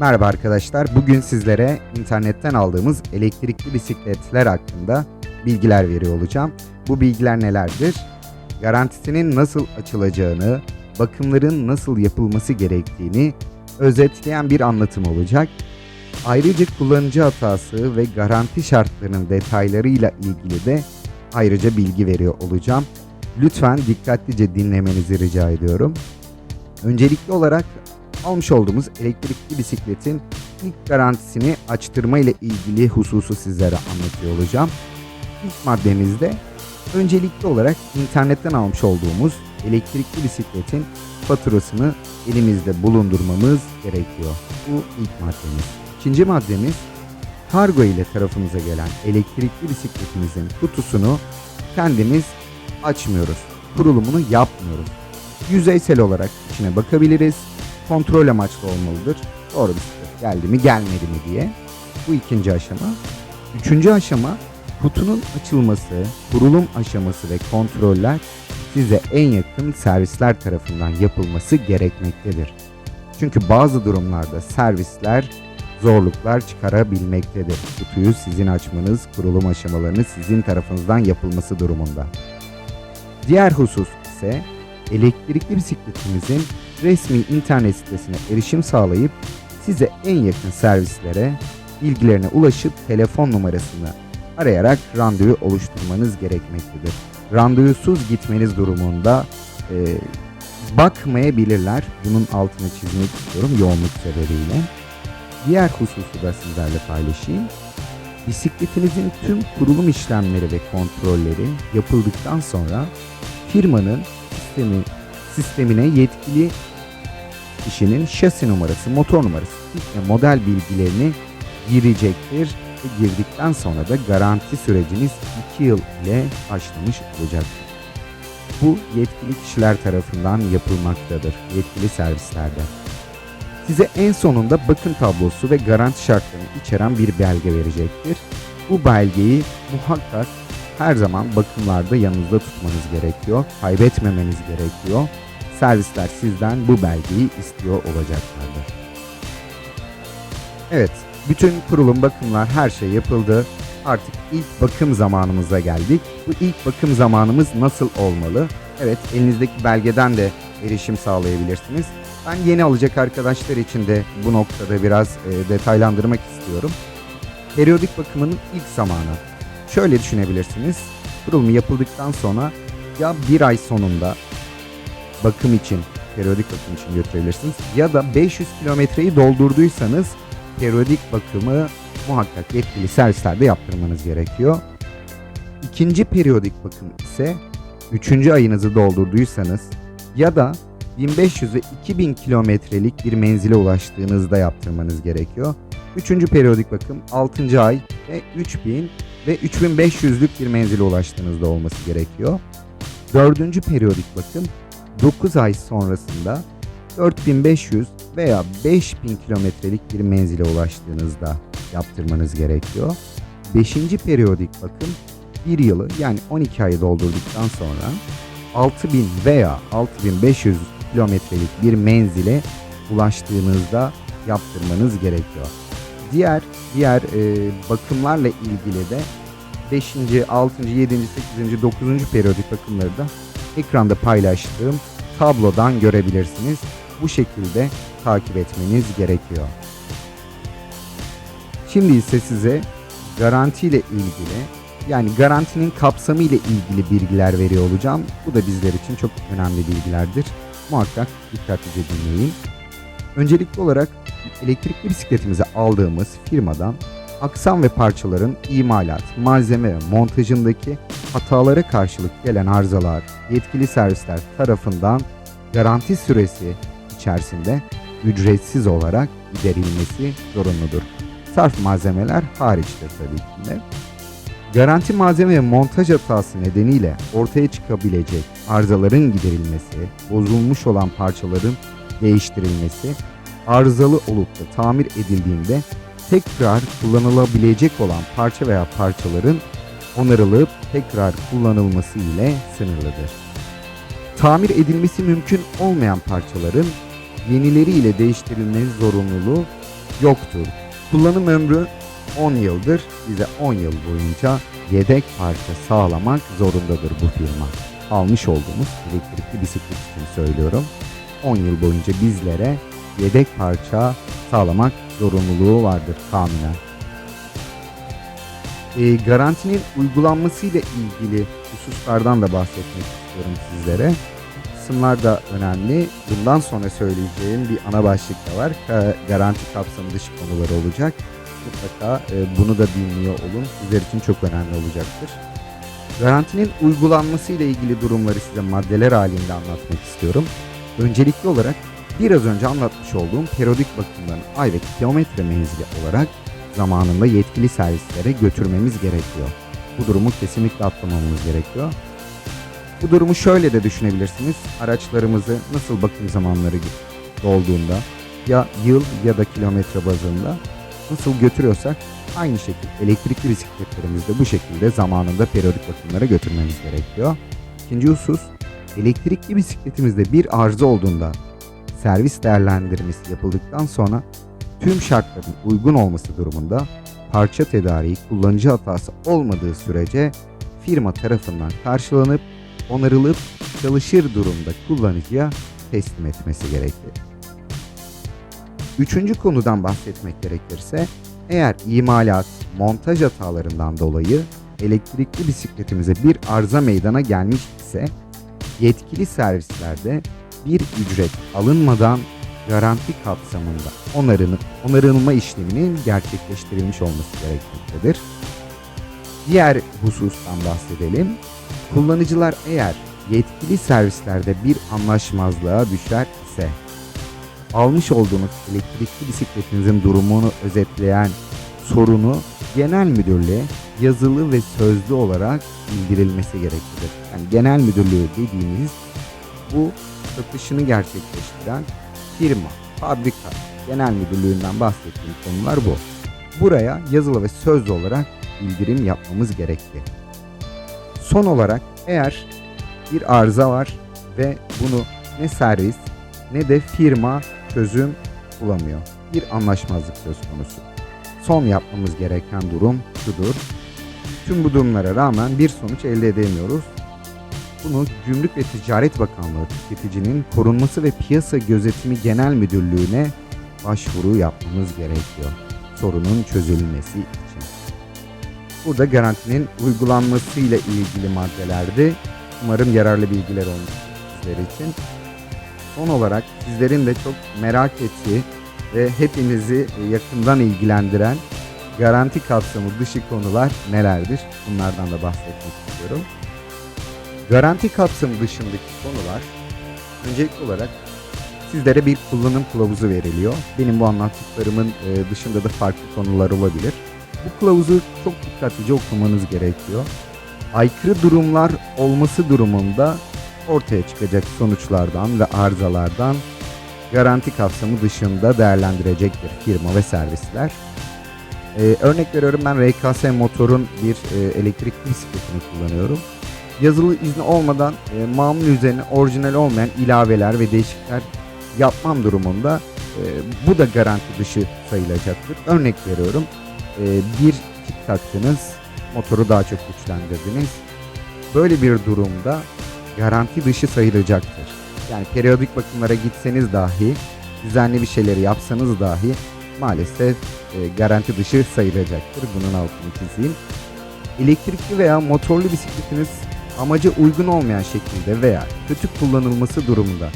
Merhaba arkadaşlar. Bugün sizlere internetten aldığımız elektrikli bisikletler hakkında bilgiler veriyor olacağım. Bu bilgiler nelerdir? Garantisinin nasıl açılacağını, bakımların nasıl yapılması gerektiğini özetleyen bir anlatım olacak. Ayrıca kullanıcı hatası ve garanti şartlarının detaylarıyla ilgili de ayrıca bilgi veriyor olacağım. Lütfen dikkatlice dinlemenizi rica ediyorum. Öncelikli olarak almış olduğumuz elektrikli bisikletin ilk garantisini açtırma ile ilgili hususu sizlere anlatıyor olacağım. İlk maddemizde öncelikli olarak internetten almış olduğumuz elektrikli bisikletin faturasını elimizde bulundurmamız gerekiyor. Bu ilk maddemiz. İkinci maddemiz kargo ile tarafımıza gelen elektrikli bisikletimizin kutusunu kendimiz açmıyoruz. Kurulumunu yapmıyoruz. Yüzeysel olarak içine bakabiliriz. Kontrol amaçlı olmalıdır. Doğru bisiklet geldi mi gelmedi mi diye. Bu ikinci aşama. Üçüncü aşama kutunun açılması, kurulum aşaması ve kontroller size en yakın servisler tarafından yapılması gerekmektedir. Çünkü bazı durumlarda servisler zorluklar çıkarabilmektedir. Kutuyu sizin açmanız, kurulum aşamalarını sizin tarafınızdan yapılması durumunda. Diğer husus ise elektrikli bisikletimizin resmi internet sitesine erişim sağlayıp size en yakın servislere bilgilerine ulaşıp telefon numarasını arayarak randevu oluşturmanız gerekmektedir. Randevusuz gitmeniz durumunda e, bakmayabilirler. Bunun altını çizmek istiyorum yoğunluk sebebiyle. Diğer hususu da sizlerle paylaşayım. Bisikletinizin tüm kurulum işlemleri ve kontrolleri yapıldıktan sonra firmanın sistemi sistemine yetkili kişinin şasi numarası, motor numarası ve model bilgilerini girecektir ve girdikten sonra da garanti süreciniz 2 yıl ile başlamış olacaktır. Bu yetkili kişiler tarafından yapılmaktadır, yetkili servislerde. Size en sonunda bakım tablosu ve garanti şartlarını içeren bir belge verecektir. Bu belgeyi muhakkak her zaman bakımlarda yanınızda tutmanız gerekiyor. Kaybetmemeniz gerekiyor. Servisler sizden bu belgeyi istiyor olacaklardır. Evet, bütün kurulum, bakımlar, her şey yapıldı. Artık ilk bakım zamanımıza geldik. Bu ilk bakım zamanımız nasıl olmalı? Evet, elinizdeki belgeden de erişim sağlayabilirsiniz. Ben yeni alacak arkadaşlar için de bu noktada biraz e, detaylandırmak istiyorum. Periyodik bakımının ilk zamanı. Şöyle düşünebilirsiniz. Kurulumu yapıldıktan sonra ya bir ay sonunda bakım için, periyodik bakım için götürebilirsiniz. Ya da 500 kilometreyi doldurduysanız periyodik bakımı muhakkak yetkili servislerde yaptırmanız gerekiyor. İkinci periyodik bakım ise 3. ayınızı doldurduysanız ya da 1500 ve 2000 kilometrelik bir menzile ulaştığınızda yaptırmanız gerekiyor. Üçüncü periyodik bakım 6. ay ve 3000 ve 3500'lük bir menzile ulaştığınızda olması gerekiyor. Dördüncü periyodik bakım 9 ay sonrasında 4500 veya 5000 kilometrelik bir menzile ulaştığınızda yaptırmanız gerekiyor. Beşinci periyodik bakım 1 yılı yani 12 ayı doldurduktan sonra 6000 veya 6500 kilometrelik bir menzile ulaştığınızda yaptırmanız gerekiyor. Diğer diğer e, bakımlarla ilgili de 5. 6. 7. 8. 9. periyodik bakımları da ekranda paylaştığım tablodan görebilirsiniz. Bu şekilde takip etmeniz gerekiyor. Şimdi ise size garanti ile ilgili yani garantinin kapsamı ile ilgili bilgiler veriyor olacağım. Bu da bizler için çok önemli bilgilerdir. Muhakkak dikkatlice dinleyin. Öncelikli olarak elektrikli bisikletimizi aldığımız firmadan aksam ve parçaların imalat, malzeme ve montajındaki hatalara karşılık gelen arızalar yetkili servisler tarafından garanti süresi içerisinde ücretsiz olarak giderilmesi zorunludur. Sarf malzemeler hariçtir tabii ki de. Garanti malzeme ve montaj hatası nedeniyle ortaya çıkabilecek arızaların giderilmesi, bozulmuş olan parçaların değiştirilmesi, arızalı olup da tamir edildiğinde tekrar kullanılabilecek olan parça veya parçaların onarılıp tekrar kullanılması ile sınırlıdır. Tamir edilmesi mümkün olmayan parçaların yenileriyle değiştirilmesi zorunluluğu yoktur. Kullanım ömrü 10 yıldır. Bize 10 yıl boyunca yedek parça sağlamak zorundadır bu firma. Almış olduğumuz elektrikli bisiklet için söylüyorum. 10 yıl boyunca bizlere yedek parça sağlamak zorunluluğu vardır tahminen. E, garantinin uygulanmasıyla ilgili hususlardan da bahsetmek istiyorum sizlere. Kısımlar da önemli. Bundan sonra söyleyeceğim bir ana başlık da var. Garanti kapsamı dışı konuları olacak. Mutlaka e, bunu da bilmiyor olun. Sizler için çok önemli olacaktır. Garantinin uygulanması ile ilgili durumları size maddeler halinde anlatmak istiyorum. Öncelikli olarak biraz önce anlatmış olduğum periyodik bakımların ay ve kilometre menzili olarak zamanında yetkili servislere götürmemiz gerekiyor. Bu durumu kesinlikle atlamamamız gerekiyor. Bu durumu şöyle de düşünebilirsiniz. Araçlarımızı nasıl bakım zamanları dolduğunda ya yıl ya da kilometre bazında nasıl götürüyorsak aynı şekilde elektrikli bisikletlerimizi de bu şekilde zamanında periyodik bakımlara götürmemiz gerekiyor. İkinci husus elektrikli bisikletimizde bir arıza olduğunda servis değerlendirmesi yapıldıktan sonra tüm şartların uygun olması durumunda parça tedariği kullanıcı hatası olmadığı sürece firma tarafından karşılanıp onarılıp çalışır durumda kullanıcıya teslim etmesi gerekir. Üçüncü konudan bahsetmek gerekirse eğer imalat, montaj hatalarından dolayı elektrikli bisikletimize bir arıza meydana gelmiş ise yetkili servislerde bir ücret alınmadan garanti kapsamında onarını, onarılma işleminin gerçekleştirilmiş olması gerekmektedir. Diğer husustan bahsedelim. Kullanıcılar eğer yetkili servislerde bir anlaşmazlığa düşer ise almış olduğunuz elektrikli bisikletinizin durumunu özetleyen sorunu genel müdürlüğe yazılı ve sözlü olarak bildirilmesi gereklidir. Yani genel müdürlüğü dediğimiz bu satışını gerçekleştiren firma, fabrika, genel müdürlüğünden bahsettiğim konular bu. Buraya yazılı ve sözlü olarak bildirim yapmamız gerekli. Son olarak eğer bir arıza var ve bunu ne servis ne de firma çözüm bulamıyor. Bir anlaşmazlık söz konusu. Son yapmamız gereken durum şudur. Tüm bu durumlara rağmen bir sonuç elde edemiyoruz. Bunu Gümrük ve Ticaret Bakanlığı tüketicinin korunması ve piyasa gözetimi genel müdürlüğüne başvuru yapmamız gerekiyor. Sorunun çözülmesi için. Burada garantinin uygulanmasıyla ilgili maddelerdi. Umarım yararlı bilgiler olmuş sizler için. Son olarak sizlerin de çok merak ettiği ve hepinizi yakından ilgilendiren garanti kapsamı dışı konular nelerdir? Bunlardan da bahsetmek istiyorum. Garanti kapsamı dışındaki konular öncelikli olarak sizlere bir kullanım kılavuzu veriliyor. Benim bu anlattıklarımın e, dışında da farklı konular olabilir. Bu kılavuzu çok dikkatlice okumanız gerekiyor. Aykırı durumlar olması durumunda ortaya çıkacak sonuçlardan ve arızalardan garanti kapsamı dışında değerlendirecektir firma ve servisler. Ee, örnek veriyorum ben RKS motorun bir e, elektrikli bisikletini kullanıyorum. Yazılı izni olmadan e, mamul üzerine orijinal olmayan ilaveler ve değişiklikler yapmam durumunda e, bu da garanti dışı sayılacaktır. Örnek veriyorum e, bir kit taktınız motoru daha çok güçlendirdiniz. Böyle bir durumda garanti dışı sayılacaktır. Yani periyodik bakımlara gitseniz dahi, düzenli bir şeyleri yapsanız dahi maalesef e, garanti dışı sayılacaktır. Bunun altını çizeyim. Elektrikli veya motorlu bisikletiniz amaca uygun olmayan şekilde veya kötü kullanılması durumunda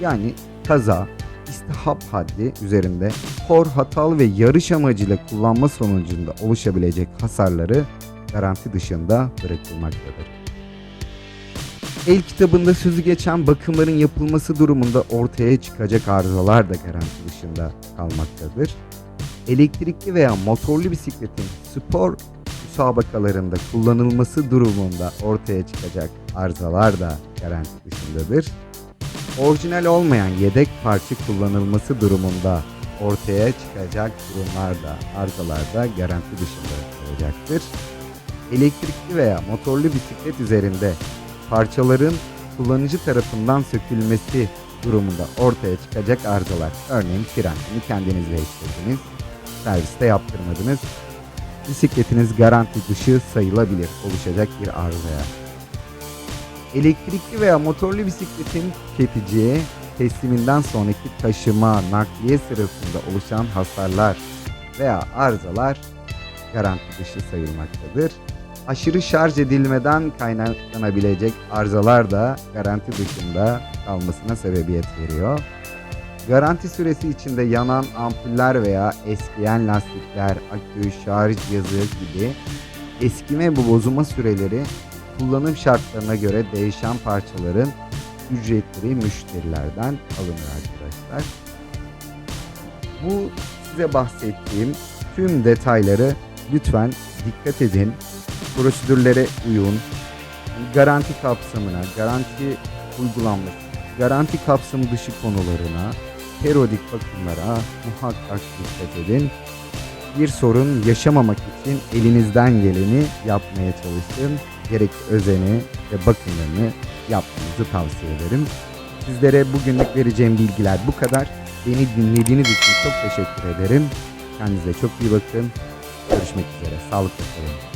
yani kaza, istihap haddi üzerinde hor, hatalı ve yarış amacıyla kullanma sonucunda oluşabilecek hasarları garanti dışında bırakılmaktadır. El kitabında sözü geçen bakımların yapılması durumunda ortaya çıkacak arızalar da garanti dışında kalmaktadır. Elektrikli veya motorlu bisikletin spor müsabakalarında kullanılması durumunda ortaya çıkacak arızalar da garanti dışındadır. Orijinal olmayan yedek parça kullanılması durumunda ortaya çıkacak durumlar da arızalar da garanti dışında kalacaktır. Elektrikli veya motorlu bisiklet üzerinde parçaların kullanıcı tarafından sökülmesi durumunda ortaya çıkacak arızalar. Örneğin frenini kendiniz değiştirdiniz. serviste yaptırmadınız. Bisikletiniz garanti dışı sayılabilir oluşacak bir arızaya. Elektrikli veya motorlu bisikletin tüketiciye tesliminden sonraki taşıma, nakliye sırasında oluşan hasarlar veya arızalar garanti dışı sayılmaktadır. Aşırı şarj edilmeden kaynaklanabilecek arızalar da garanti dışında kalmasına sebebiyet veriyor. Garanti süresi içinde yanan ampuller veya eskiyen lastikler, akü, şarj cihazı gibi eskime bu bozulma süreleri kullanım şartlarına göre değişen parçaların ücretleri müşterilerden alınır arkadaşlar. Bu size bahsettiğim tüm detayları lütfen dikkat edin. Prosedürlere uyun. Garanti kapsamına, garanti uygulanması, garanti kapsamı dışı konularına, periyodik bakımlara muhakkak dikkat edin. Bir sorun yaşamamak için elinizden geleni yapmaya çalışın. Gerekli özeni ve bakımlarını yapmanızı tavsiye ederim. Sizlere bugünlük vereceğim bilgiler bu kadar. Beni dinlediğiniz için çok teşekkür ederim. Kendinize çok iyi bakın. Görüşmek üzere. Sağlıkla kalın.